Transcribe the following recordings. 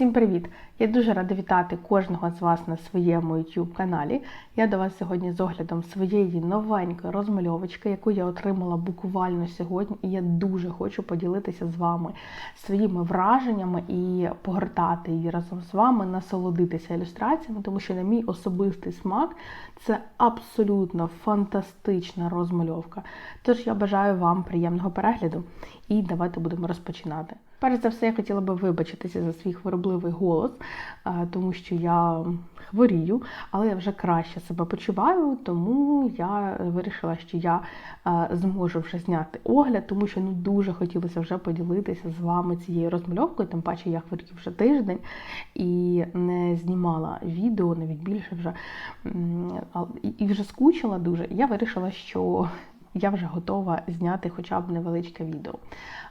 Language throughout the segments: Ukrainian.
Всім привіт! Я дуже рада вітати кожного з вас на своєму YouTube каналі. Я до вас сьогодні з оглядом своєї новенької розмальовочки, яку я отримала буквально сьогодні, і я дуже хочу поділитися з вами своїми враженнями і погортати її разом з вами, насолодитися ілюстраціями, тому що, на мій особистий смак, це абсолютно фантастична розмальовка. Тож я бажаю вам приємного перегляду і давайте будемо розпочинати. Перш за все, я хотіла би вибачитися за свій хворобливий голос, е, тому що я хворію, але я вже краще себе почуваю, тому я вирішила, що я е, зможу вже зняти огляд, тому що ну дуже хотілося вже поділитися з вами цією розмальовкою. Тим паче я хворію вже тиждень і не знімала відео, навіть більше вже і вже скучила дуже. Я вирішила, що я вже готова зняти хоча б невеличке відео.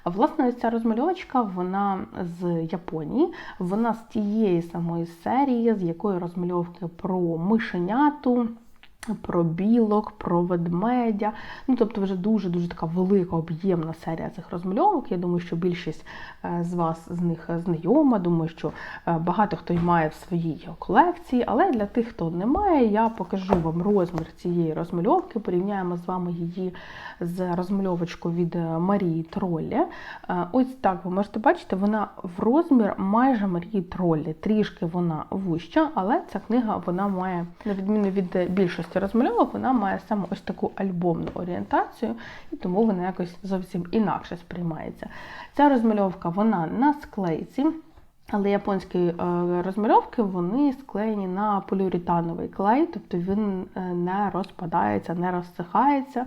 Власне, ця розмальовочка, вона з Японії, вона з тієї самої серії, з якої розмальовки про мишеняту. Про білок, про ведмедя. Ну, тобто, вже дуже-дуже така велика об'ємна серія цих розмальовок. Я думаю, що більшість е, з вас з них знайома. Думаю, що е, багато хто й має в своїй колекції, але для тих, хто не має, я покажу вам розмір цієї розмальовки. Порівняємо з вами її з розмальовочкою від е, Марії Троллі. Ось так ви можете бачити, вона в розмір майже Марії Троллі. Трішки вона вуща, але ця книга вона має, на відміну від більшості розмальовок вона має саме ось таку альбомну орієнтацію, і тому вона якось зовсім інакше сприймається. Ця розмальовка вона на склейці. Але японські е, розмальовки вони склеєні на поліуретановий клей, тобто він е, не розпадається, не розсихається.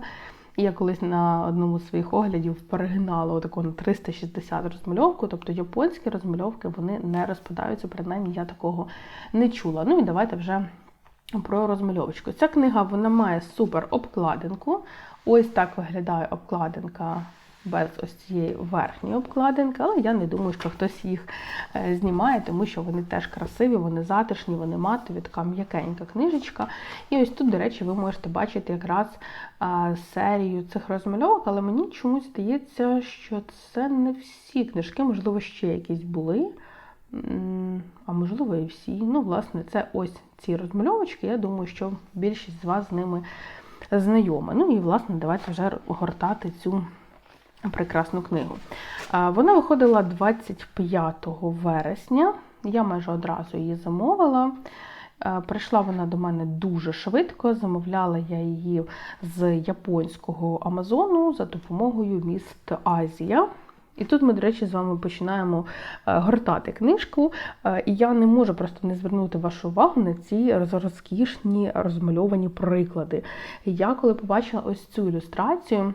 І я колись на одному з своїх оглядів перегинала отаку на 360 розмальовку, тобто японські розмальовки вони не розпадаються, принаймні я такого не чула. Ну і давайте вже про розмальовочку. Ця книга вона має супер обкладинку. Ось так виглядає обкладинка без ось цієї верхньої обкладинки, але я не думаю, що хтось їх е, знімає, тому що вони теж красиві, вони затишні, вони матові, така м'якенька книжечка. І ось тут, до речі, ви можете бачити якраз серію цих розмальовок, але мені чомусь здається, що це не всі книжки, можливо, ще якісь були а можливо і всі. Ну, власне, це ось ці розмальовочки. Я думаю, що більшість з вас з ними знайома. Ну і, власне, давайте вже гортати цю прекрасну книгу. Вона виходила 25 вересня. Я майже одразу її замовила. Прийшла вона до мене дуже швидко, замовляла я її з японського Амазону за допомогою міст Азія. І тут ми, до речі, з вами починаємо е, гортати книжку, е, і я не можу просто не звернути вашу увагу на ці розкішні розмальовані приклади. Я коли побачила ось цю ілюстрацію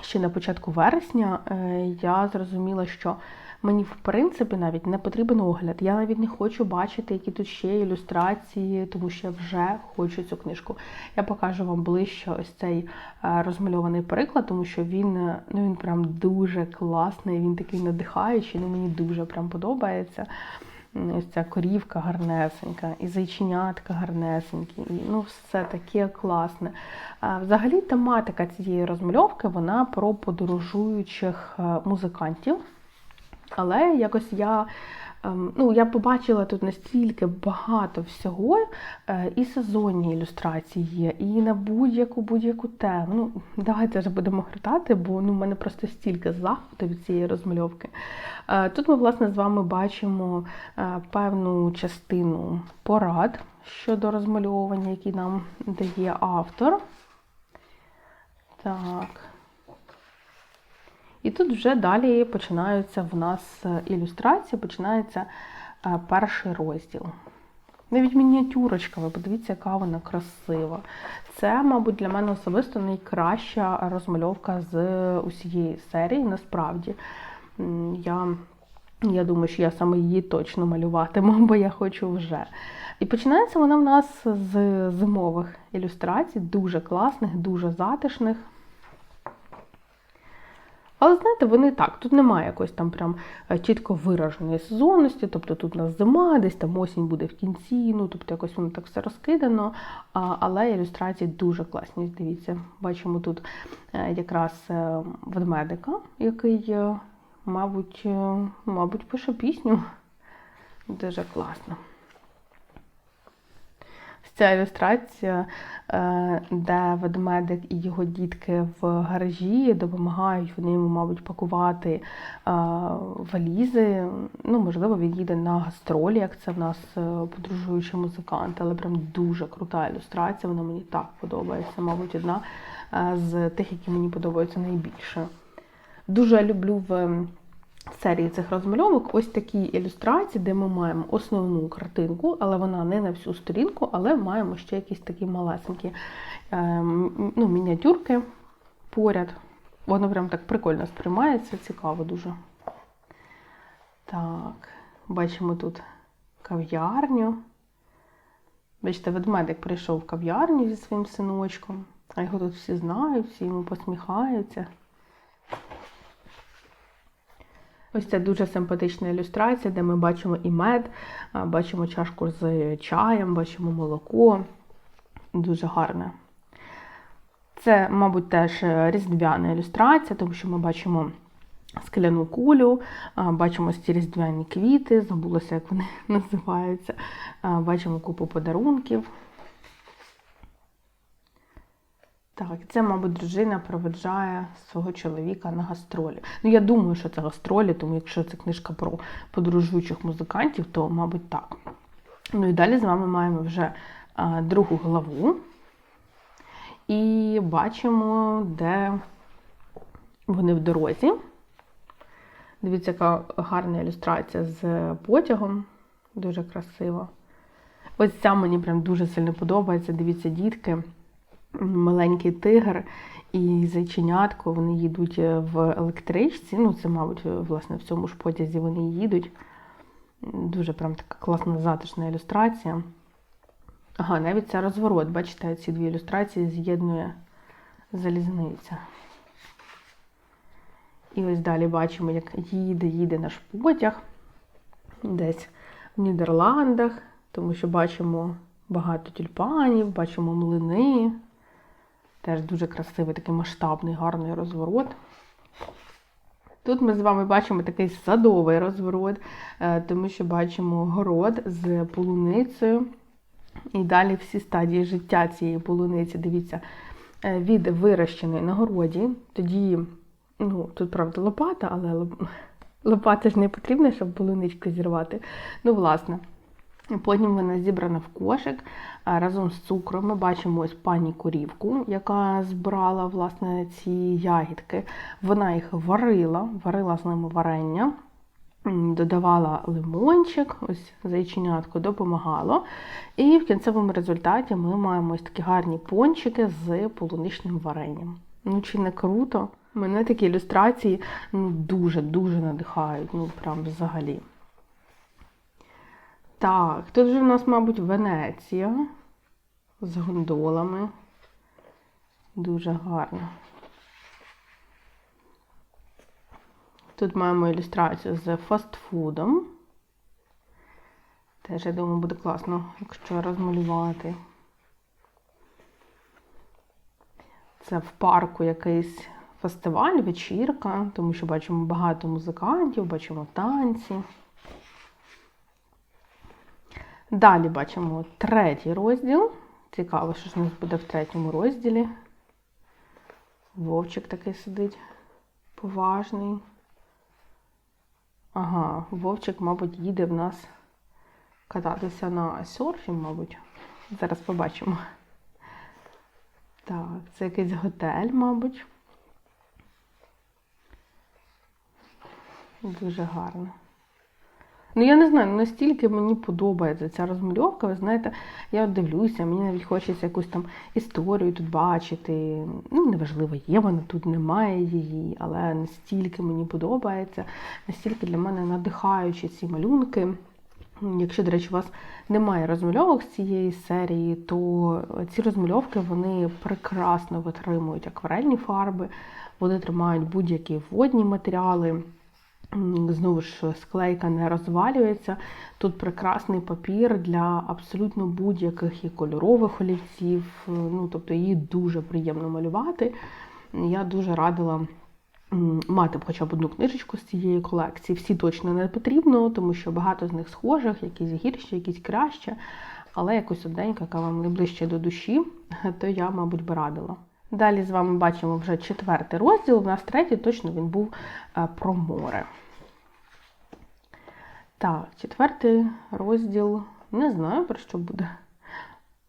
ще на початку вересня, е, я зрозуміла, що Мені, в принципі, навіть не потрібен огляд. Я навіть не хочу бачити, які тут ще ілюстрації, тому що я вже хочу цю книжку. Я покажу вам ближче ось цей е, розмальований приклад, тому що він е, ну, він прям дуже класний, він такий надихаючий, ну мені дуже прям подобається. Ось ця корівка гарнесенька, і зайченятка гарнесенькі, і ну все таке класне. Взагалі, тематика цієї розмальовки вона про подорожуючих е, музикантів. Але якось я ем, ну, я побачила тут настільки багато всього, е, і сезонні ілюстрації є, і на будь-яку будь-яку тему. Ну, Давайте вже будемо гортати, бо ну, в мене просто стільки захвату від цієї розмальовки. Е, тут ми, власне, з вами бачимо е, певну частину порад щодо розмальовування, які нам дає автор. Так. І тут вже далі починаються в нас е, ілюстрації, починається е, перший розділ. Навіть мініатюрочка, ви подивіться, яка вона красива. Це, мабуть, для мене особисто найкраща розмальовка з усієї серії. Насправді, я я думаю, що я саме її точно малюватиму, бо я хочу вже. І починається вона в нас з зимових ілюстрацій, дуже класних, дуже затишних. Але знаєте, вони так, тут немає якоїсь там прям е, чітко вираженої сезонності, тобто тут у нас зима, десь там осінь буде в кінці, ну тобто якось воно так все розкидано. Але ілюстрації дуже класні. Дивіться, бачимо тут е, якраз е, ведмедика, який, мабуть, мабуть, пише пісню. Дуже класно. Ця ілюстрація, е, де ведмедик і його дітки в гаражі допомагають вони йому, мабуть, пакувати е, валізи. Ну, можливо, він їде на гастролі, як це в нас е, подорожуючі музиканти, але прям дуже крута ілюстрація. Вона мені так подобається, мабуть, одна з тих, які мені подобаються найбільше. Дуже люблю в серії цих розмальовок ось такі ілюстрації, де ми маємо основну картинку, але вона не на всю сторінку, але маємо ще якісь такі малесенькі ем, ну, мініатюрки поряд. Воно прям так прикольно сприймається, цікаво дуже. Так, бачимо тут кав'ярню. Бачите, ведмедик прийшов в кав'ярню зі своїм синочком, а його тут всі знають, всі йому посміхаються. Ось це дуже симпатична ілюстрація, де ми бачимо і мед, бачимо чашку з чаєм, бачимо молоко. Дуже гарне. Це, мабуть, теж різдвяна ілюстрація, тому що ми бачимо скляну кулю, бачимо ці різдвяні квіти, забулося, як вони називаються. Бачимо купу подарунків. Так, це, мабуть, дружина проведжає свого чоловіка на гастролі. Ну, я думаю, що це гастролі, тому якщо це книжка про подорожуючих музикантів, то, мабуть, так. Ну і далі з вами маємо вже а, другу главу. І бачимо, де вони в дорозі. Дивіться, яка гарна ілюстрація з потягом. Дуже красиво. Ось ця мені прям дуже сильно подобається. Дивіться, дітки маленький тигр і зайченятко, вони їдуть е, в електричці. Ну, це, мабуть, е, власне, в цьому ж потязі вони їдуть. Дуже прям така класна затишна ілюстрація. Ага, навіть це розворот, бачите, ці дві ілюстрації з'єднує залізниця. І ось далі бачимо, як їде, їде наш потяг десь в Нідерландах, тому що бачимо багато тюльпанів, бачимо млини. Теж дуже красивий, такий масштабний, гарний розворот. Тут ми з вами бачимо такий садовий розворот, е, тому що бачимо город з полуницею. І далі всі стадії життя цієї полуниці, дивіться, е, від вирощеної на городі. Тоді, ну, тут, правда, лопата, але лопата ж не потрібна, щоб полуничку зірвати. Ну, власне. Потім вона зібрана в кошик разом з цукром. Ми бачимо ось пані корівку, яка збирала власне ці ягідки. Вона їх варила, варила з ними варення, додавала лимончик, ось зайченятко допомагало. І в кінцевому результаті ми маємо ось такі гарні пончики з полуничним варенням. Ну, чи не круто? Мене такі ілюстрації ну, дуже-дуже надихають, ну прям взагалі. Так, тут же в нас, мабуть, Венеція з гондолами. Дуже гарно. Тут маємо ілюстрацію з фастфудом. Теж, я думаю, буде класно, якщо розмалювати. Це в парку якийсь фестиваль, вечірка, тому що бачимо багато музикантів, бачимо танці. Далі бачимо третій розділ. Цікаво, що ж у нас буде в третьому розділі. Вовчик такий сидить поважний. Ага, Вовчик, мабуть, їде в нас кататися на серфі, мабуть. Зараз побачимо. Так, це якийсь готель, мабуть. Дуже гарно. Ну, я не знаю, настільки мені подобається ця розмальовка. Ви знаєте, я от дивлюся, мені навіть хочеться якусь там історію тут бачити. Ну, неважливо, є вона тут, немає її, але настільки мені подобається, настільки для мене надихаючі ці малюнки. Якщо, до речі, у вас немає розмальовок з цієї серії, то ці розмальовки вони прекрасно витримують акварельні фарби, вони тримають будь-які водні матеріали. Знову ж, склейка не розвалюється. Тут прекрасний папір для абсолютно будь-яких і кольорових олівців. Ну, Тобто її дуже приємно малювати. Я дуже радила мати б хоча б одну книжечку з цієї колекції. Всі точно не потрібно, тому що багато з них схожих, якісь гірші, якісь краще. Але якось одненька, яка вам найближче до душі, то я, мабуть, би радила. Далі з вами бачимо вже четвертий розділ. У нас третій точно він був е, про море. Так, четвертий розділ. Не знаю, про що буде.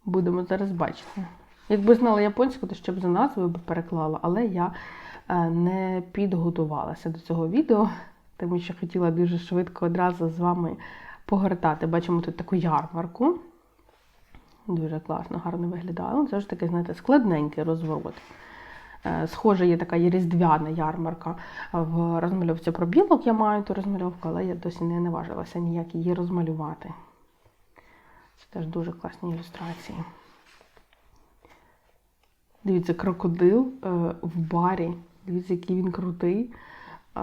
Будемо зараз бачити. Якби знала японську, то ще б за назвою переклала, але я е, не підготувалася до цього відео, тому що хотіла дуже швидко одразу з вами погортати. Бачимо тут таку ярмарку. Дуже класно, гарно виглядає. Ну, Це ж таки, знаєте, складненький розворот. Е, Схоже, є така різдвяна ярмарка в розмальовці про білок. Я маю ту розмальовку, але я досі не наважилася ніяк її розмалювати. Це теж дуже класні ілюстрації. Дивіться, крокодил е, в барі. Дивіться, який він крутий. е,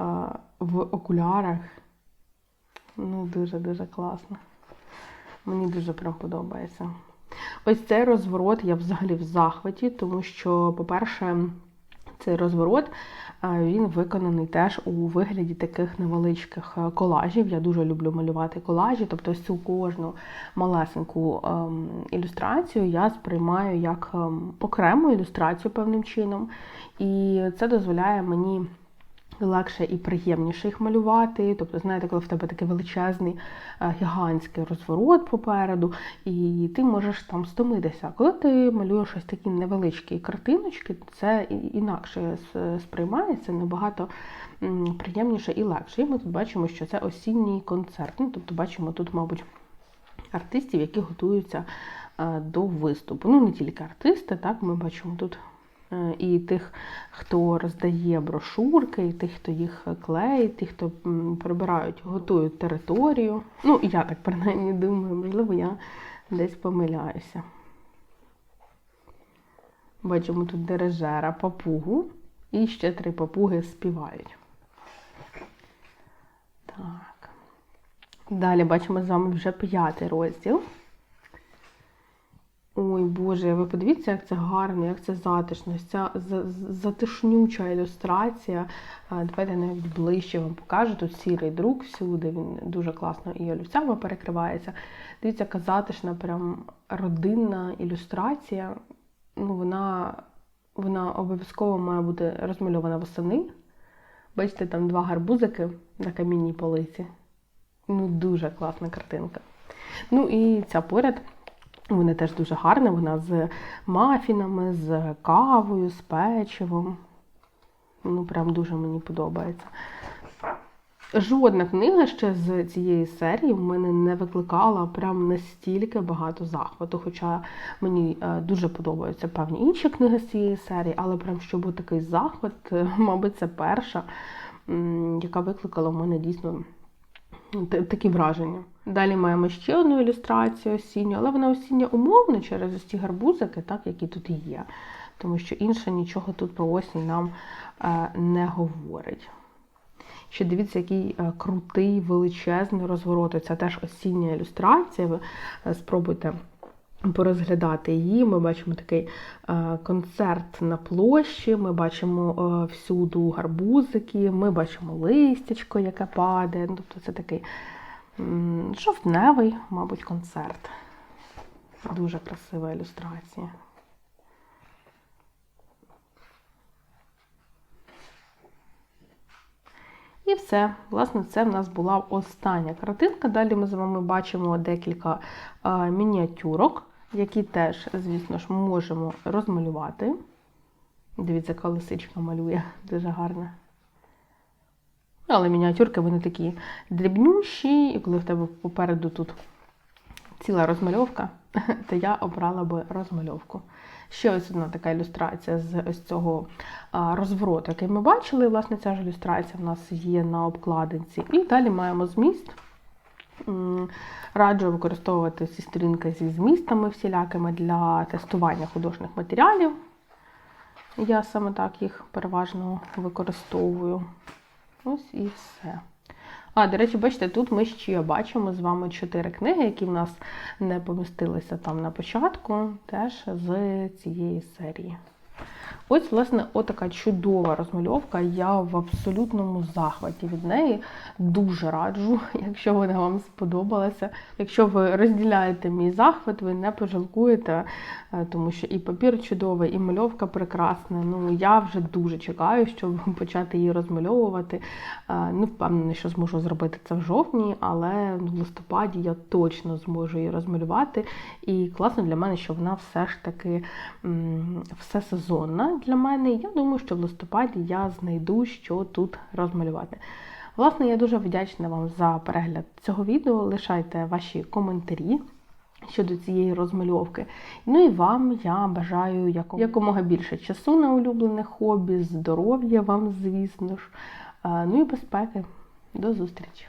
в окулярах. Ну, дуже-дуже класно. Мені дуже прям подобається. Ось цей розворот я взагалі в захваті, тому що, по-перше, цей розворот е, він виконаний теж у вигляді таких невеличких е, колажів. Я дуже люблю малювати колажі, тобто ось цю кожну малесеньку ем, ілюстрацію я сприймаю як ем, окрему ілюстрацію певним чином. І це дозволяє мені легше і приємніше їх малювати. Тобто, знаєте, коли в тебе такий величезний е, гігантський розворот попереду, і ти можеш там стомитися. Коли ти малюєш ось такі невеличкі картиночки, це інакше сприймається набагато приємніше і легше. І ми тут бачимо, що це осінній концерт. Ну, тобто, бачимо тут, мабуть, артистів, які готуються е, до виступу. Ну, не тільки артисти, так, ми бачимо тут і тих, хто роздає брошурки, і тих, хто їх клеїть, тих, хто прибирають, готують територію. Ну, я так принаймні думаю, можливо, я десь помиляюся. Бачимо тут дирижера, папугу, і ще три папуги співають. Так. Далі бачимо з вами вже п'ятий розділ. Боже, ви подивіться, як це гарно, як це затишно. Ця за- за- затишнюча ілюстрація. Давайте навіть ближче вам покажу. Тут сірий друк всюди, він дуже класно і олівцями перекривається. Дивіться, яка затишна, прям родинна ілюстрація. Ну, вона, вона обов'язково має бути розмальована восени. Бачите, там два гарбузики на камінній полиці. Ну, дуже класна картинка. Ну і ця поряд. Вона теж дуже гарна, вона з мафінами, з кавою, з печивом. Ну, прям дуже мені подобається. Жодна книга ще з цієї серії в мене не викликала прям настільки багато захвату. Хоча мені е, дуже подобаються певні інші книги з цієї серії, але прям щоб був такий захват, е, мабуть, це перша, яка викликала в мене дійсно такі враження. Далі маємо ще одну ілюстрацію осінню, але вона осіння умовна через ось гарбузики, так, які тут є. Тому що інше нічого тут про осінь нам е, не говорить. Ще дивіться, який е, крутий, величезний розворот. Це теж осіння ілюстрація. Ви е, спробуйте порозглядати її. Ми бачимо такий концерт на площі, ми бачимо всюду гарбузики, ми бачимо листячко, яке падає. Ну, Тобто це такий жовтневий, мабуть, концерт. Дуже красива ілюстрація. І все. Власне, це в нас була остання картинка. Далі ми з вами бачимо декілька а, мініатюрок, які теж, звісно ж, можемо розмалювати. Дивіться, яка лисичка малює, дуже гарна. Але мініатюрки вони такі дрібнющі, і коли в тебе попереду тут ціла розмальовка, то я обрала би розмальовку. Ще ось одна така ілюстрація з ось цього розвороту, який ми бачили. Власне, ця ж ілюстрація в нас є на обкладинці. І далі маємо зміст. Раджу використовувати ці сторінки зі змістами всілякими для тестування художніх матеріалів. Я саме так їх переважно використовую. Ось і все. А, до речі, бачите, тут ми ще бачимо з вами чотири книги, які в нас не помістилися там на початку, теж з цієї серії. Ось, власне, отака чудова розмальовка. Я в абсолютному захваті від неї. Дуже раджу, якщо вона вам сподобалася. Якщо ви розділяєте мій захват, ви не пожалкуєте, е, тому що і папір чудовий, і мальовка прекрасна. Ну я вже дуже чекаю, щоб почати її розмальовувати. Е, Не впевнена, що зможу зробити це в жовтні, але в листопаді я точно зможу її розмалювати. І класно для мене, що вона все ж таки все сезонна для мене. Я думаю, що в листопаді я знайду, що тут розмалювати. Власне, я дуже вдячна вам за перегляд цього відео. Лишайте ваші коментарі щодо цієї розмальовки. Ну і вам я бажаю якомога більше часу на улюблене хобі, здоров'я вам, звісно ж, е, ну і безпеки. До зустрічі!